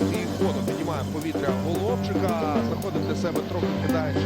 йде як піднімає повітря головчика, знаходить для себе трохи кидаючи.